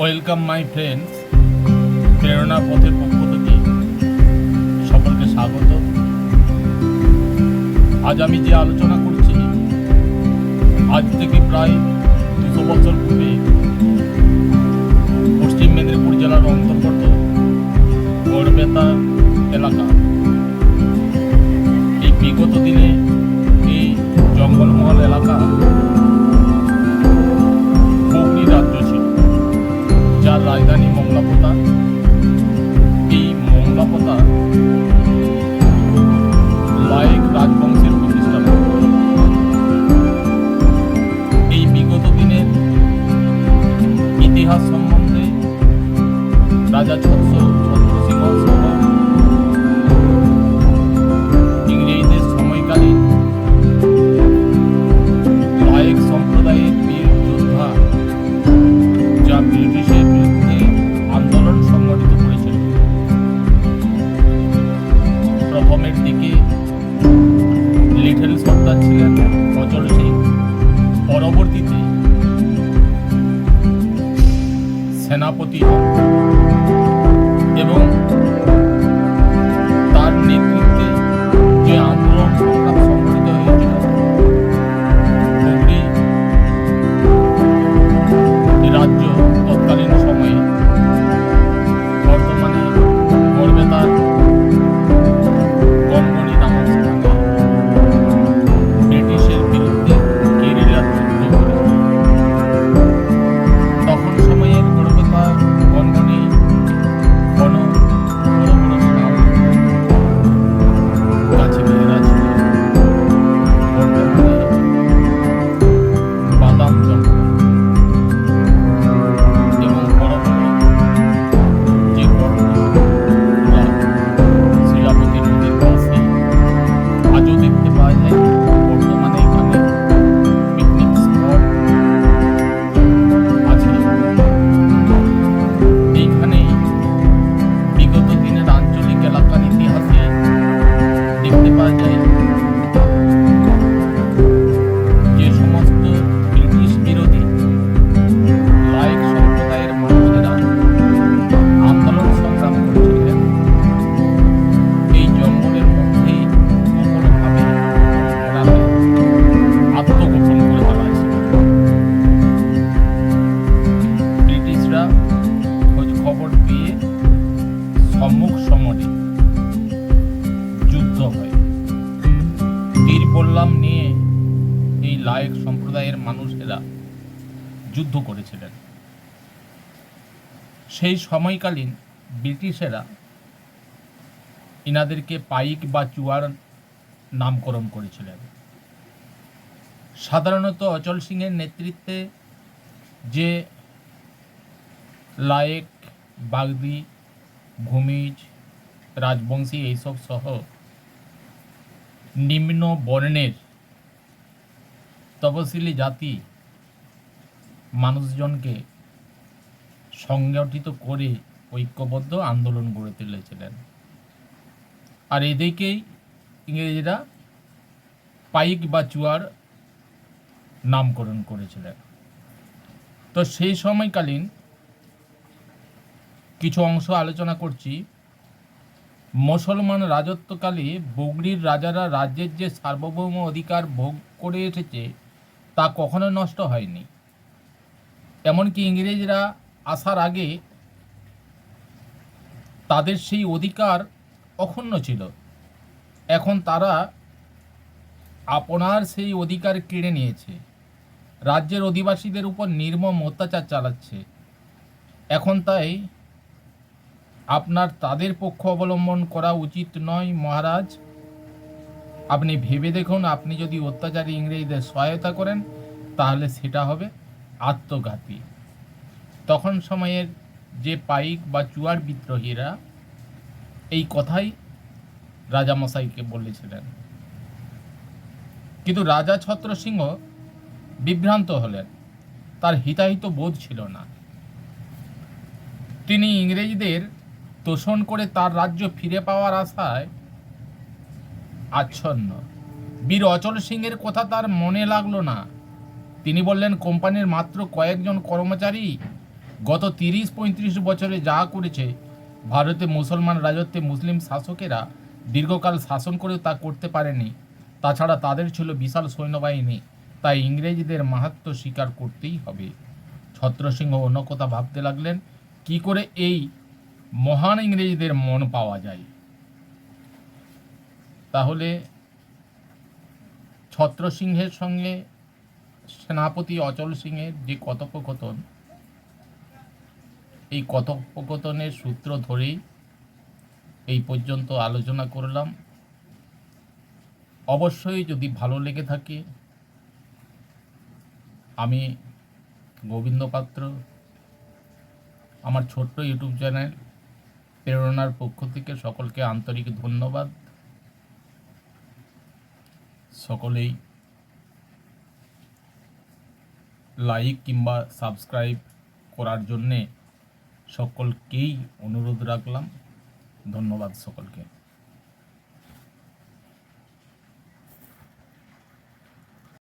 Welcome my friends প্রেরণা পথের পক্ষ থেকে সকলকে স্বাগত। আজ আমি যে আলোচনা করছি, আজ থেকে প্রায় দুশো বছর পূর্বে পশ্চিম মেদিনীপুর জেলার অন্তর্গত গড়বেতা এলাকা। এই বিগত দিনে এই জঙ্গলমহল এলাকা ইতিহাস সম্বন্ধে রাজা সহ ইংরেজদের সম্প্রদায়ের বিরুদ্ধে আন্দোলন সংগঠিত দিকে ছিলেন অচল সিং পরবর্তীতে সেনাপতি হন। তীর বললাম নিয়ে এই লায়ক সম্প্রদায়ের মানুষেরা যুদ্ধ করেছিলেন। সেই সময়কালীন ব্রিটিশেরা ইনাদেরকে পাইক বা চুয়ার নামকরণ করেছিলেন। সাধারণত অচল সিংয়ের নেতৃত্বে যে লায়েক, বাগদি ভূমিজ রাজবংশী এইসব সহ নিম্ন বর্ণের তপশিলি জাতি মানুষজনকে সংগঠিত করে ঐক্যবদ্ধ আন্দোলন গড়ে তুলেছিলেন। আর এদিকেই ইংরেজরা পাইক বা চুয়ার নামকরণ করেছিলেন। তো সেই সময়কালীন কিছু অংশ আলোচনা করছি। মুসলমান রাজত্বকালে বগরির রাজারা রাজ্যের যে সার্বভৌম অধিকার ভোগ করে এসেছে, তা কখনো নষ্ট হয়নি। এমনকি ইংরেজরা আসার আগে তাদের সেই অধিকার অক্ষুণ্ণ ছিল। এখন তারা আপনার সেই অধিকার কেড়ে নিয়েছে। রাজ্যের অধিবাসীদের উপর নির্মম অত্যাচার চালাচ্ছে। এখন তাই আপনার তাদের পক্ষ অবলম্বন করা উচিত নয়, মহারাজ। আপনি ভেবে দেখুন, আপনি যদি অত্যাচারী ইংরেজদের সহায়তা করেন, তাহলে সেটা হবে আত্মঘাতী। তখন সময়ের যে পাইক বা চুয়ার বিদ্রোহীরা এই কথাই রাজামশাইকে বলেছিলেন। কিন্তু রাজা ছত্রসিংহ বিভ্রান্ত হলেন। তার হিতাহিত বোধ ছিল না। তিনি ইংরেজদের তোষণ করে তার রাজ্য ফিরে পাওয়ার আশায় আচ্ছন্ন। বীর অচল সিংহের কথা তার মনে লাগল না। তিনি বললেন, কোম্পানির মাত্র কয়েকজন কর্মচারী গত তিরিশ পঁয়ত্রিশ বছরে যা করেছে, ভারতে মুসলমান রাজত্বে মুসলিম শাসকেরা দীর্ঘকাল শাসন করেও তা করতে পারেনি। তাছাড়া তাদের ছিল বিশাল সৈন্যবাহিনী। তাই ইংরেজদের মাহাত্ম্য স্বীকার করতেই হবে। ছত্রসিংহ অন্য কথা ভাবতে লাগলেন, কি করে এই মহান ইংরেজদের মন পাওয়া যায়। তাহলে ছত্রসিংহের সঙ্গে সেনাপতি অচল সিংহের যে কথোপকথন, এই কথোপকথনের সূত্র ধরেই এই পর্যন্ত আলোচনা করলাম। অবশ্যই যদি ভালো লেগে থাকে, আমি গোবিন্দ পাত্র আমার ছোট্ট ইউটিউব চ্যানেল প্রেরণার পক্ষ থেকে সকলকে আন্তরিক ধন্যবাদ। সকলেই লাইক কিংবা সাবস্ক্রাইব করার জন্যে সকলকেই অনুরোধ রাখলাম। ধন্যবাদ সকলকে।